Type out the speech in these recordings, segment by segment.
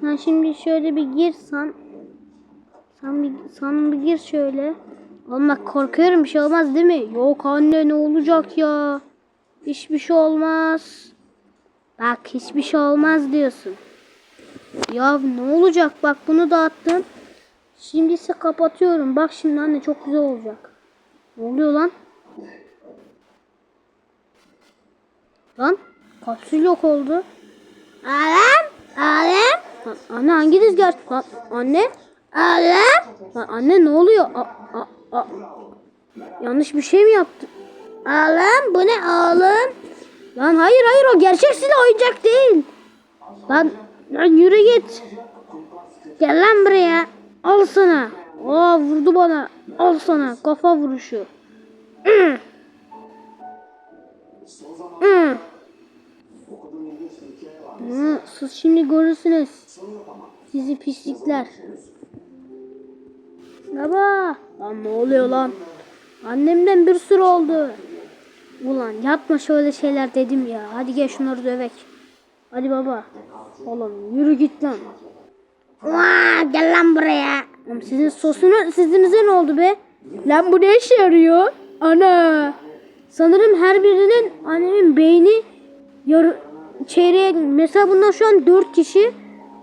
Sen şimdi şöyle bir gir sen. Sen bir, sen bir gir şöyle. Oğlum bak korkuyorum bir şey olmaz değil mi? Yok anne ne olacak ya? Hiçbir şey olmaz. Bak hiçbir şey olmaz diyorsun. Ya ne olacak? Bak bunu da attım. Şimdi ise kapatıyorum. Bak şimdi anne çok güzel olacak. Ne oluyor lan? Lan kapsül yok oldu. Alem, alem. Lan Anne hangi rüzgar? Lan anne. Alem. Lan anne ne oluyor? A, a, a. Yanlış bir şey mi yaptım? Alem bu ne alem? Lan hayır hayır o gerçek silah oyuncak değil. Lan, lan yürü git. Gel lan buraya. Al sana. Aa vurdu bana. Al sana kafa vuruşu. Hı. Hı. Hı, Siz şimdi görürsünüz. Sizi pislikler. Baba. Lan ne oluyor lan? Annemden bir sürü oldu. Ulan yapma şöyle şeyler dedim ya. Hadi gel şunları dövek. Hadi baba. Oğlum yürü git lan. Vaa, gel lan buraya. Oğlum sizin sosunu sizinize ne oldu be? Lan bu ne işe yarıyor? Ana. Sanırım her birinin annemin beyni yarı çeyreğe mesela bunlar şu an dört kişi.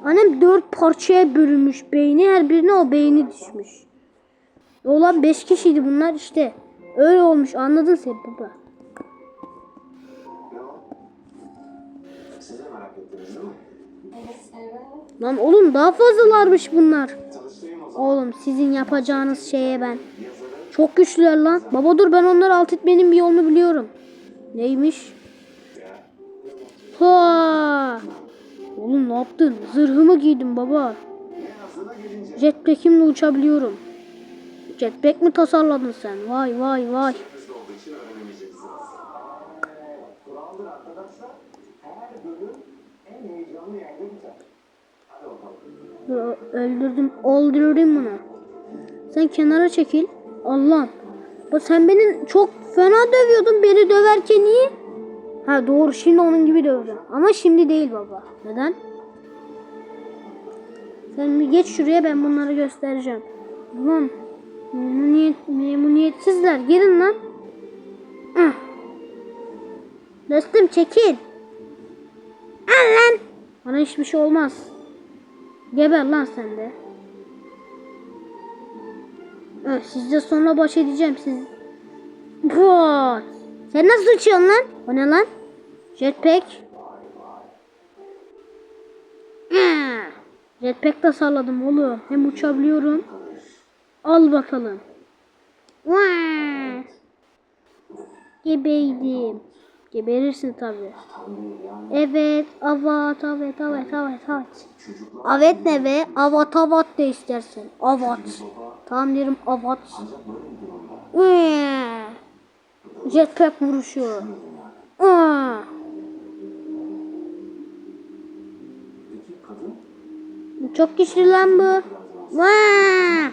Annem dört parçaya bölünmüş beyni. Her birine o beyni düşmüş. Olan beş kişiydi bunlar işte. Öyle olmuş anladın sen baba. Siz de merak ettiniz değil mi? Lan oğlum daha fazlalarmış bunlar. Oğlum sizin yapacağınız şeye ben. Çok güçlüler lan. Baba dur ben onları alt etmenin bir yolunu biliyorum. Neymiş? Ha! Oğlum ne yaptın? Zırhımı giydim baba. Jetpack'imle uçabiliyorum. Jetpack mi tasarladın sen? Vay vay vay. Öldürdüm. Öldürdüm bunu. Sen kenara çekil. Allah'ım. Sen beni çok fena dövüyordun. Beni döverken iyi. Ha doğru şimdi onun gibi dövdüm. Ama şimdi değil baba. Neden? Sen bir geç şuraya ben bunları göstereceğim. Ulan memnuniyet, memnuniyetsizler. Gelin lan. Hıh. Dostum çekil. Al lan. Bana hiçbir şey olmaz. Geber lan sen de. Evet, sizle sonra baş edeceğim siz. Boat. Sen nasıl uçuyorsun lan? O ne lan? Jetpack. Hmm. Jetpack tasarladım oğlum. Hem uçabiliyorum. Al bakalım. Gebeydim. Geberirsin tabii. Evet, avat, evet, evet, evet, evet. Evet ne be? Avat, avat de istersen. Avat. Tamam derim avat. Ee, Jetpack vuruşu. Aa. Çok güçlü lan bu. Vaa!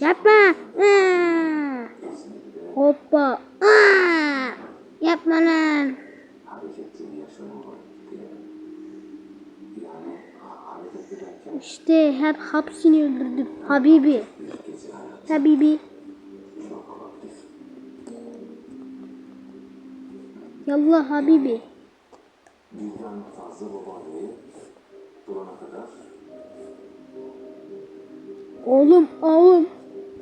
Yapma. Aa! Hoppa. Aa! Yapma lan. İşte her hapsini öldürdüm. Habibi. Habibi. Yallah Habibi. Birden fazla babaanneyi bulana kadar Oğlum oğlum.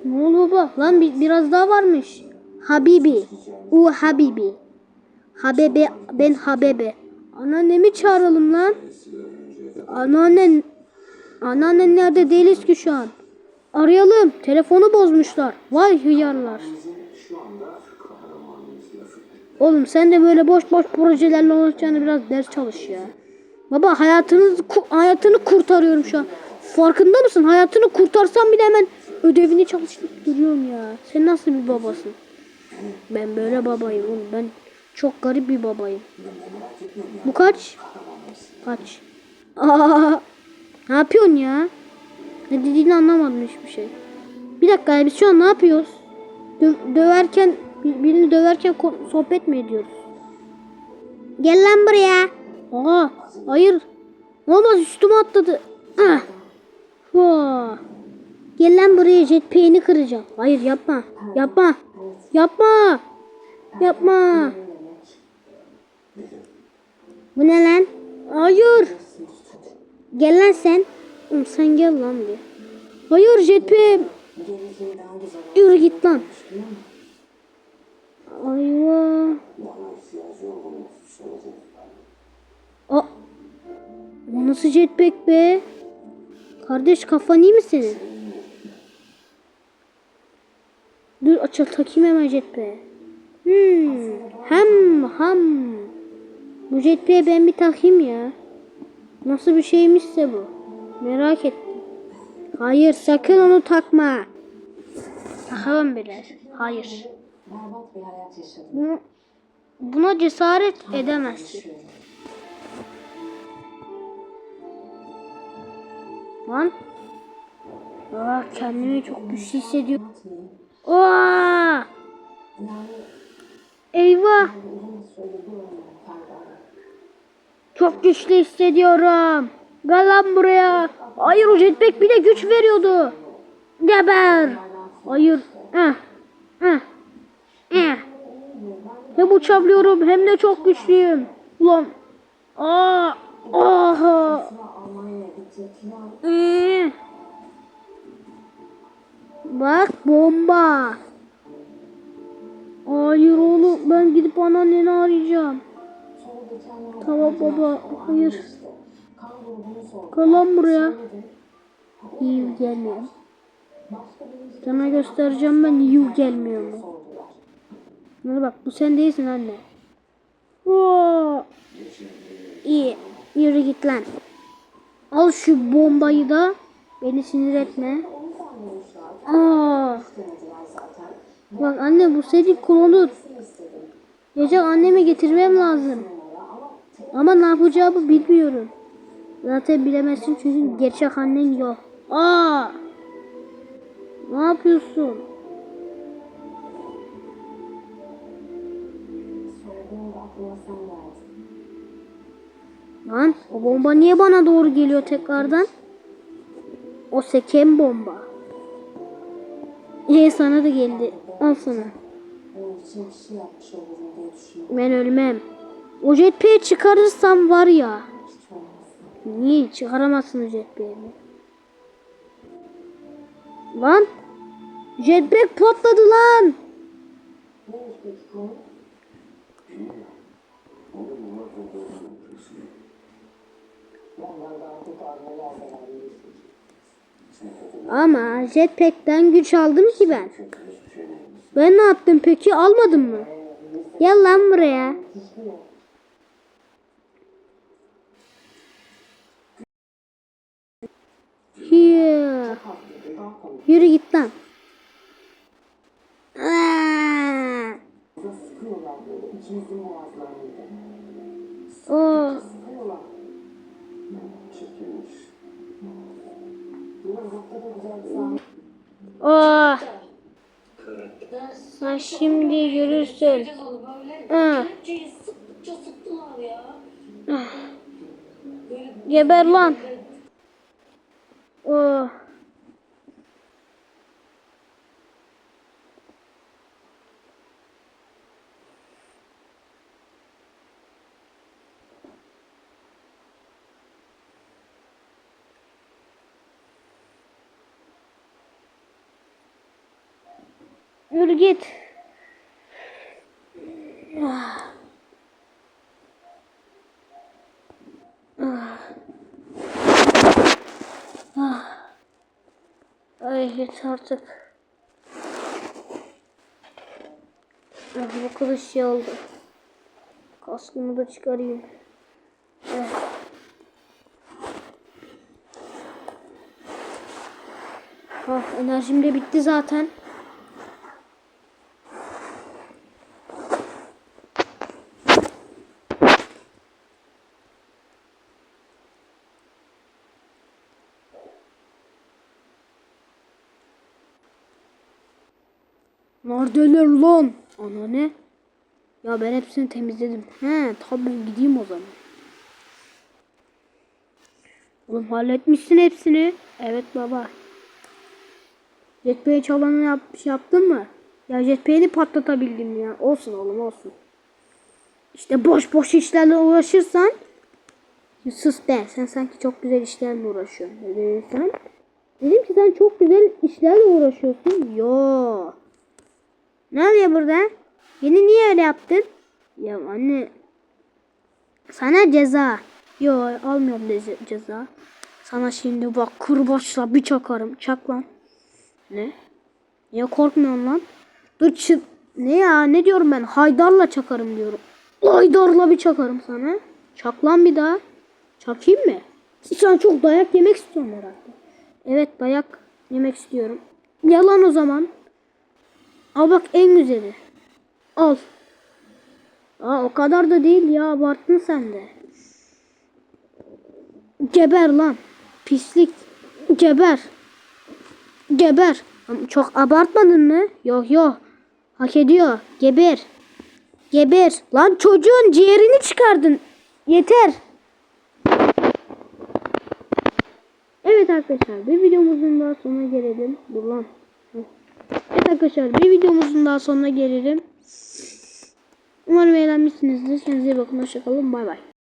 Ne oldu baba? Lan bir, biraz daha varmış. Habibi. U Habibi. Habebe ben Habebe. Anneannemi çağıralım lan. Anneannen Anneannen nerede değiliz ki şu an. Arayalım. Telefonu bozmuşlar. Vay hıyarlar. Oğlum sen de böyle boş boş projelerle uğraşacağını biraz ders çalış ya. Baba hayatını hayatını kurtarıyorum şu an. Farkında mısın? Hayatını kurtarsam bile hemen ödevini çalıştırıp duruyorum ya. Sen nasıl bir babasın? Ben böyle babayım oğlum. Ben çok garip bir babayım. Bu kaç? Kaç? Aa, ne yapıyorsun ya? Ne dediğini anlamadım hiçbir şey. Bir dakika ya biz şu an ne yapıyoruz? Dö- döverken bir- birini döverken sohbet mi ediyoruz? Gel lan buraya. Aa, hayır. Olmaz üstüme atladı. Ah. Hua. Gel lan buraya jetpack'ini kıracağım. Hayır yapma. Yapma. Yapma. Yapma. Bu ne lan? Hayır. Gel lan sen. Sen gel lan bir. Hayır jetpack. Yürü git lan. Aa. O nasıl jetpack be? Kardeş kafan iyi mi senin? Dur açıl takayım hemen jetpack'i. Hmm. Hem ham. Bu jetpack'i ben bir takayım ya. Nasıl bir şeymişse bu. Merak ettim. Hayır sakın onu takma. Takamam bile. Hayır. Bunu, buna cesaret edemezsin. Lan. Aa, kendimi çok güçlü hissediyorum. Aa! Eyvah! Çok güçlü hissediyorum. Gel lan buraya. Hayır o jetpack bir de güç veriyordu. Geber. Hayır. Eh. Eh. Eh. Hem uçabiliyorum hem de çok güçlüyüm. Ulan. Aa. Aha. Ee. Bak bomba. Hayır oğlum ben gidip anneanneni arayacağım. Tamam baba hayır. kan grubunu sordu. Kal lan buraya. İyi gelmiyor. Sana göstereceğim ben iyi gelmiyor mu? Bana bak bu sen değilsin anne. Oo. İyi yürü git lan. Al şu bombayı da beni sinir etme. Aa. Zaten. Bak anne bu senin istedim. Gece annemi getirmem lazım. Ama ne yapacağımı bilmiyorum. Zaten bilemezsin çünkü gerçek annen yok. Aa! Ne yapıyorsun? Lan o bomba niye bana doğru geliyor tekrardan? O seken bomba. İyi sana da geldi. Al sana. Ben ölmem. O jetpack'i çıkarırsam var ya. Niye çıkaramazsın o jetpack'i? Lan! Jetpack patladı lan! Neymiş peki konu? Ondan daha kurtarmalar da var. Ama jetpack'ten güç aldım ki ben. Ben ne yaptım peki? Almadım mı? Gel lan buraya. Here. Yürü git lan. Aa! Sıkıyorlar Oh. Sen şimdi görürsün. Ya. Geber lan. Oh. Yürü git. Ah. Ah. Ah. Ay yeter artık. Ah, bu kılıç şey oldu. Kaskımı da çıkarayım. Eh. Ah, enerjim de bitti zaten. Neredeler lan? Ana ne? Ya ben hepsini temizledim. He ben gideyim o zaman. Oğlum halletmişsin hepsini. Evet baba. Jetpack'i çalanı yap, şey yaptın mı? Ya jetpack'ini patlatabildim ya. Olsun oğlum olsun. İşte boş boş işlerle uğraşırsan Sus be sen sanki çok güzel işlerle uğraşıyorsun. Ne? Dedim ki sen çok güzel işlerle uğraşıyorsun. Yo. Ne oluyor burada? Beni niye öyle yaptın? Ya anne. Sana ceza. Yo almıyorum ce- ceza. Sana şimdi bak kurbaçla bir çakarım. Çak lan. Ne? Niye korkmuyorsun lan? Dur çı- Ne ya ne diyorum ben? Haydarla çakarım diyorum. Haydarla bir çakarım sana. Çak lan bir daha. Çakayım mı? Sen çok dayak yemek istiyorsun herhalde. Evet dayak yemek istiyorum. Yalan o zaman. Al bak en güzeli. Al. Aa, o kadar da değil ya abarttın sen de. Geber lan. Pislik. Geber. Geber. Çok abartmadın mı? Yok yok. Hak ediyor. Geber. Geber. Lan çocuğun ciğerini çıkardın. Yeter. Evet arkadaşlar bir videomuzun daha sonuna gelelim. Dur lan. Hı. Evet arkadaşlar bir videomuzun daha sonuna gelelim. Umarım eğlenmişsinizdir. Kendinize iyi bakın. Hoşçakalın. Bay bay.